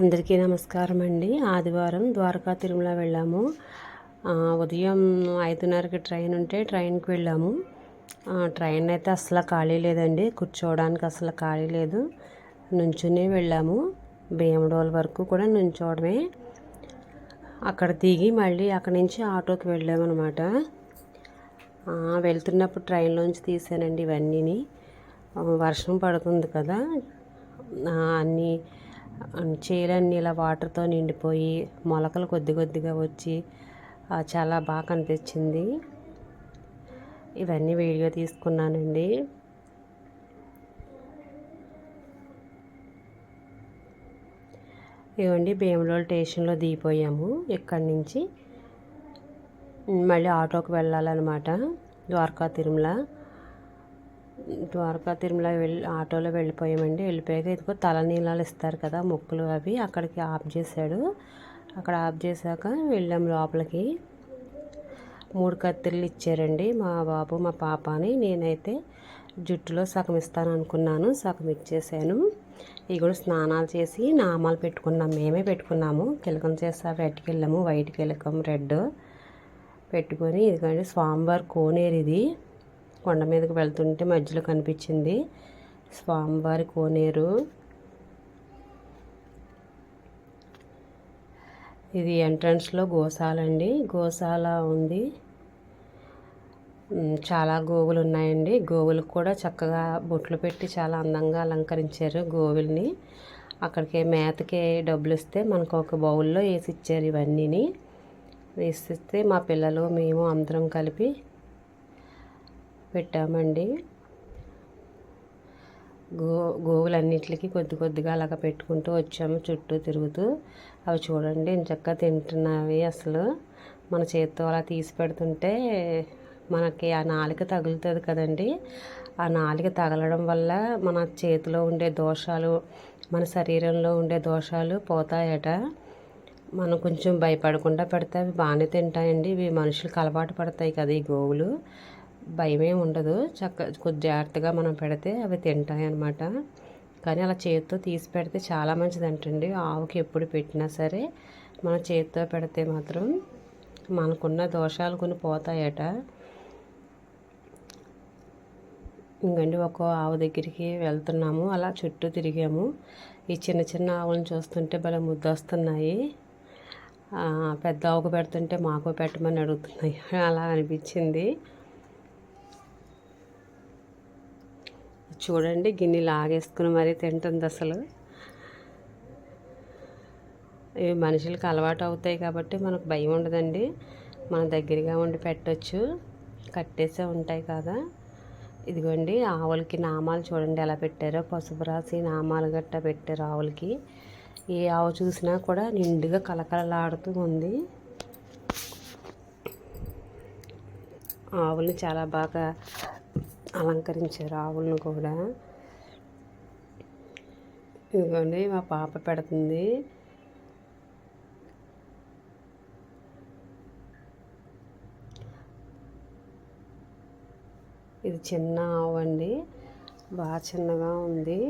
అందరికీ నమస్కారం అండి ఆదివారం ద్వారకా తిరుమల వెళ్ళాము. ఉదయం ఐదున్నరకి ట్రైన్ ఉంటే ట్రైన్కి వెళ్ళాము. ట్రైన్ అయితే అసలు ఖాళీ లేదండి. కూర్చోవడానికి అసలు ఖాళీ లేదు. నుంచునే వెళ్ళాము. భీమడోల్ వరకు కూడా నుంచోవడమే. అక్కడ దిగి మళ్ళీ అక్కడి నుంచి ఆటోకి వెళ్ళామన్నమాట. వెళ్తున్నప్పుడు ట్రైన్లోంచి తీసానండి ఇవన్నీని. వర్షం పడుతుంది కదా. అన్నీ చేలన్నీ ఇలా వాటర్తో నిండిపోయి మొలకలు కొద్ది కొద్దిగా వచ్చి చాలా బాగా కనిపించింది. ఇవన్నీ వీడియో తీసుకున్నానండి. ఇవ్వండి భీమలోల్ స్టేషన్లో దిగిపోయాము. ఇక్కడి నుంచి మళ్ళీ ఆటోకి వెళ్ళాలన్నమాట ద్వారకా తిరుమల. ద్వారకా తిరుమల వెళ్ళి ఆటోలో వెళ్ళిపోయామండి. వెళ్ళిపోయాక ఇదిగో తలనీలాలు ఇస్తారు కదా మొక్కులు అవి అక్కడికి ఆఫ్ చేశాడు. అక్కడ ఆఫ్ చేశాక వెళ్ళాం లోపలికి. మూడు కత్తిళ్ళు ఇచ్చారండి మా బాబు మా పాప అని నేనైతే జుట్టులో సగం ఇస్తాను అనుకున్నాను సగం ఇచ్చేసాను. ఇవి కూడా స్నానాలు చేసి నామాలు పెట్టుకున్నాం మేమే పెట్టుకున్నాము. కిలకం చేస్తా రెడ్కి వెళ్ళాము వైట్ కిలకం రెడ్ పెట్టుకొని. ఇదిగోండి స్వామివారి కోనేరు ఇది. కొండ మీదకి వెళ్తుంటే మధ్యలో కనిపించింది స్వామివారి కోనేరు. ఇది ఎంట్రన్స్లో గోశాల అండి. గోశాల ఉంది. చాలా గోవులు ఉన్నాయండి. గోవులకు కూడా చక్కగా బొట్లు పెట్టి చాలా అందంగా అలంకరించారు గోవుల్ని. అక్కడికి మేతకి డబ్బులు ఇస్తే మనకు ఒక బౌల్లో వేసి ఇచ్చారు ఇవన్నీని. వేసిస్తే మా పిల్లలు మేము అందరం కలిపి పెట్టామండి. గో గోవులన్నిటికి కొద్ది కొద్దిగా అలాగ పెట్టుకుంటూ వచ్చాము చుట్టూ తిరుగుతూ. అవి చూడండి చక్కగా తింటున్నవి అసలు. మన చేతితో అలా తీసి పెడుతుంటే మనకి ఆ నాలుక తగులుతుంది కదండి. ఆ నాలుక తగలడం వల్ల మన చేతిలో ఉండే దోషాలు మన శరీరంలో ఉండే దోషాలు పోతాయట. మనం కొంచెం భయపడకుండా పెడితే అవి బాగానే తింటాయండి. ఇవి మనుషులకు అలవాటు పడతాయి కదా ఈ గోవులు. భయమే ఉండదు. చక్క కొద్ది జాగ్రత్తగా మనం పెడితే అవి తింటాయి అన్నమాట. కానీ అలా చేతితో తీసి పెడితే చాలా మంచిదంటండి. ఆవుకి ఎప్పుడు పెట్టినా సరే మన చేతితో పెడితే మాత్రం మనకున్న దోషాలు కొన్ని పోతాయట. ఇంకండి ఒక ఆవు దగ్గరికి వెళ్తున్నాము. అలా చుట్టూ తిరిగాము. ఈ చిన్న చిన్న ఆవులను చూస్తుంటే భలే ముద్దొస్తున్నాయి. పెద్ద ఆవుకు పెడుతుంటే మాకు పెట్టమని అడుగుతున్నాయి. అలా అనిపించింది. చూడండి గిన్నె లాగేసుకుని మరీ తింటుంది అసలు. ఇవి మనుషులకు అలవాటు అవుతాయి కాబట్టి మనకు భయం ఉండదండి. మన దగ్గరగా ఉండి పెట్టొచ్చు. కట్టేసే ఉంటాయి కదా. ఇదిగోండి ఆవులకి నామాలు చూడండి ఎలా పెట్టారో. పసుపు రాసి నామాలు గట్టా పెట్టారు ఆవులకి. ఏ ఆవు చూసినా కూడా నిండుగా కలకలలాడుతూ ఉంది. ఆవుల్ని చాలా బాగా అలంకరించారు ఆవులను కూడా. ఇదిగోండి మా పాప పెడుతుంది. ఇది చిన్న ఆవు అండి. బాగా చిన్నగా ఉంది.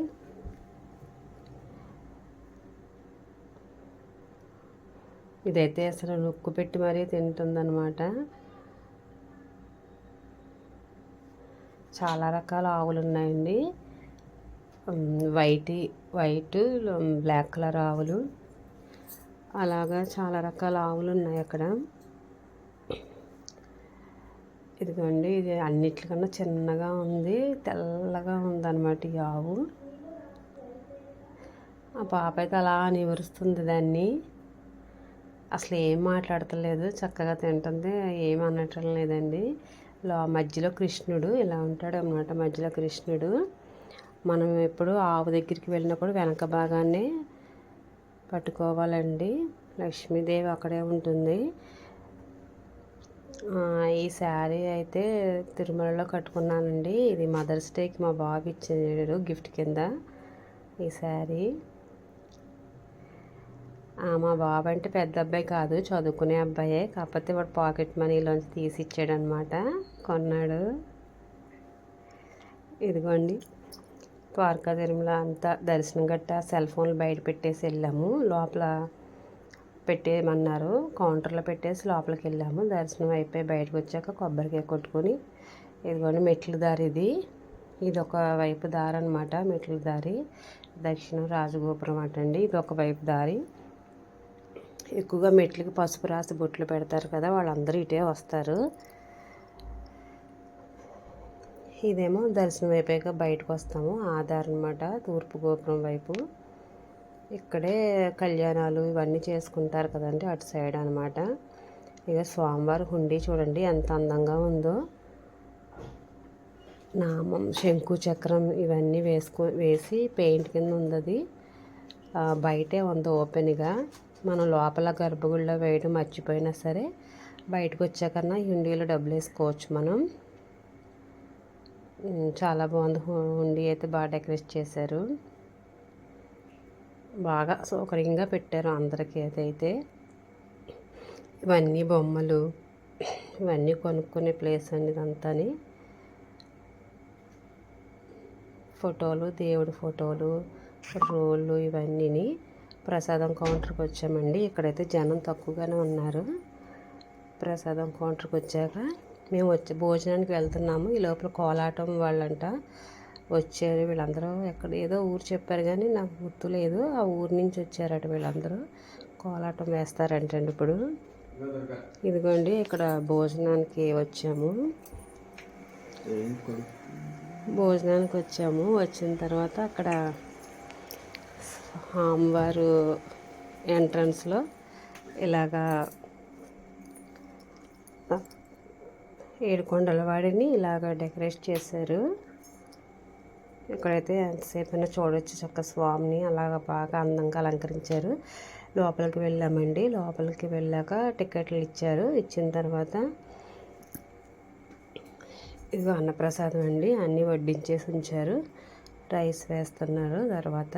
ఇదైతే అసలు నొక్కు పెట్టి మరీ తింటుందన్నమాట. చాలా రకాల ఆవులు ఉన్నాయండి వైట్ వైట్ బ్లాక్ కలర్ ఆవులు. అలాగా చాలా రకాల ఆవులు ఉన్నాయి అక్కడ. ఇదిగోండి ఇది అన్నిటికన్నా చిన్నగా ఉంది తెల్లగా ఉందన్నమాట ఈ ఆవు. ఆ పాప అయితే అలా నివరుస్తుంది దాన్ని. అసలు ఏం మాట్లాడతలేదు చక్కగా తింటుంది ఏం అనటం లేదండి లో మధ్యలో కృష్ణుడు ఇలా ఉంటాడు అన్నమాట మధ్యలో కృష్ణుడు మనం ఎప్పుడు ఆవు దగ్గరికి వెళ్ళినప్పుడు వెనక భాగాన్ని పట్టుకోవాలండి. లక్ష్మీదేవి అక్కడే ఉంటుంది. ఈ శారీ అయితే తిరుమలలో కట్టుకున్నానండి. ఇది మదర్స్ డేకి మా బాబు ఇచ్చాడు గిఫ్ట్ కింద ఈ శారీ. మా బాబు అంటే పెద్ద అబ్బాయి కాదు చదువుకునే అబ్బాయే. కాకపోతే వాడు పాకెట్ మనీలోంచి తీసి ఇచ్చాడనమాట కొన్నాడు. ఇదిగోండి. ద్వారకా తిరుమల అంతా దర్శనం గట్ట సెల్ ఫోన్లు బయట పెట్టేసి వెళ్ళాము. లోపల పెట్టేయమన్నారు. కౌంటర్లో పెట్టేసి లోపలికి వెళ్ళాము. దర్శనం అయిపోయి బయటకు వచ్చాక కొబ్బరికాయ కొట్టుకొని ఇదిగోండి మెట్ల దారి ఇది. ఇది ఒక వైపు దారి అనమాట మెట్ల దారి. దక్షిణం రాజగోపురం అటండి. ఇది ఒక వైపు దారి. ఎక్కువగా మెట్లకి పసుపు రాసి బొట్లు పెడతారు కదా వాళ్ళందరూ ఇటే వస్తారు. ఇదేమో దర్శనం అయిపోయాక బయటకు వస్తాము. ఆధార్ అనమాట తూర్పు గోపురం వైపు. ఇక్కడే కళ్యాణాలు ఇవన్నీ చేసుకుంటారు కదండి అటు సైడ్ అనమాట ఇక స్వామివారి హుండీ చూడండి ఎంత అందంగా ఉందో. నామం శంకు చక్రం ఇవన్నీ వేసుకో వేసి పెయింట్ కింద ఉంది అది బయటే ఉంది ఓపెన్గా. మనం లోపల గర్భగుడిలో వేయడం మర్చిపోయినా సరే బయటకు వచ్చాకన్నా హుండీలో డబ్బులు వేసుకోవచ్చు మనం. చాలా బాగుంది. హుండీ అయితే బాగా డెకరేట్ చేశారు. బాగా సౌకర్యంగా పెట్టారు అందరికీ అదైతే. ఇవన్నీ బొమ్మలు ఇవన్నీ కొనుక్కునే ప్లేస్ అండి ఇదంతాని. ఫోటోలు దేవుడి ఫోటోలు రోళ్ళు ఇవన్నీని. ప్రసాదం కౌంటర్కి వచ్చామండి. ఇక్కడైతే జనం తక్కువగానే ఉన్నారు. ప్రసాదం కౌంటర్కి వచ్చాక మేము వచ్చి భోజనానికి వెళ్తున్నాము. ఈ లోపల కోలాటం వాళ్ళంట వచ్చారు. వీళ్ళందరూ ఎక్కడ ఏదో ఊరు చెప్పారు కానీ నాకు గుర్తులేదు ఆ ఊరు నుంచి వచ్చారట వీళ్ళందరూ. కోలాటం వేస్తారంటండి ఇప్పుడు. ఇదిగోండి ఇక్కడ భోజనానికి వచ్చాము. భోజనానికి వచ్చాము. వచ్చిన తర్వాత అక్కడ అమ్మవారు ఎంట్రన్స్లో ఇలాగా ఏడుకొండల వాడిని ఇలాగ డెకరేట్ చేశారు. ఇక్కడైతే ఎంతసేపైనా అయినా చూడవచ్చు చక్క స్వామిని అలాగ బాగా అందంగా అలంకరించారు. లోపలికి వెళ్ళామండి. లోపలికి వెళ్ళాక టికెట్లు ఇచ్చారు. ఇచ్చిన తర్వాత ఇదిగో అన్నప్రసాదం అండి. అన్నీ వడ్డించేసి ఉంచారు. రైస్ వేస్తున్నారు. తర్వాత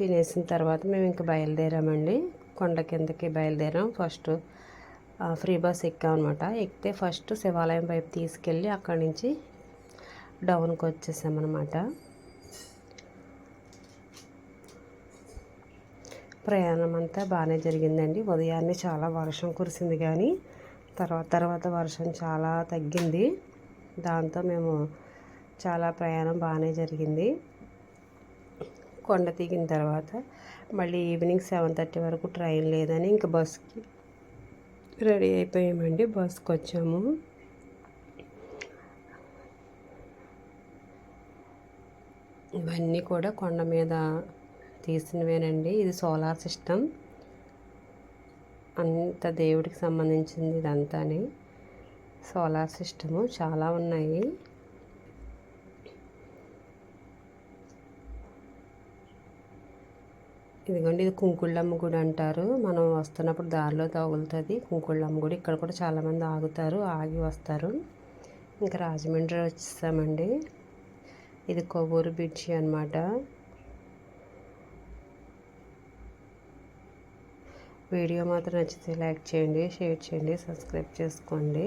తినేసిన తర్వాత మేము ఇంకా బయలుదేరామండి. కొండ కిందకి బయలుదేరాం. ఫస్ట్ ఫ్రీ బస్ అనమాట ఎక్కితే ఫస్ట్ శివాలయం వైపు తీసుకెళ్ళి అక్కడి నుంచి డౌన్కి వచ్చేసామన్నమాట. ప్రయాణం అంతా బాగానే జరిగిందండి. ఉదయాన్నే చాలా వర్షం కురిసింది కానీ తర్వాత తర్వాత వర్షం చాలా తగ్గింది. దాంతో మేము చాలా ప్రయాణం బాగానే జరిగింది. కొండ దిగిన తర్వాత మళ్ళీ ఈవినింగ్ సెవెన్ థర్టీ వరకు ట్రైన్ లేదని ఇంకా బస్కి రెడీ అయిపోయామండి. బస్కి వచ్చాము ఇవన్నీ కూడా కొండ మీద తీసినవేనండి. ఇది సోలార్ సిస్టమ్. అంత దేవుడికి సంబంధించింది ఇదంతాని. సోలార్ సిస్టము చాలా ఉన్నాయి. ఇదిగోండి ఇది కుంకుళ్ళమ్మ గుడి అంటారు. మనం వస్తున్నప్పుడు దారిలో తగులుతుంది. కుంకుళ్ళమ్మ గుడి ఇక్కడ కూడా చాలామంది ఆగుతారు ఆగి వస్తారు. ఇంకా రాజమండ్రి వచ్చేసామండి. ఇది కొవ్వూరు బ్రిడ్జి అనమాట వీడియో మాత్రం నచ్చితే లైక్ చేయండి షేర్ చేయండి సబ్స్క్రైబ్ చేసుకోండి.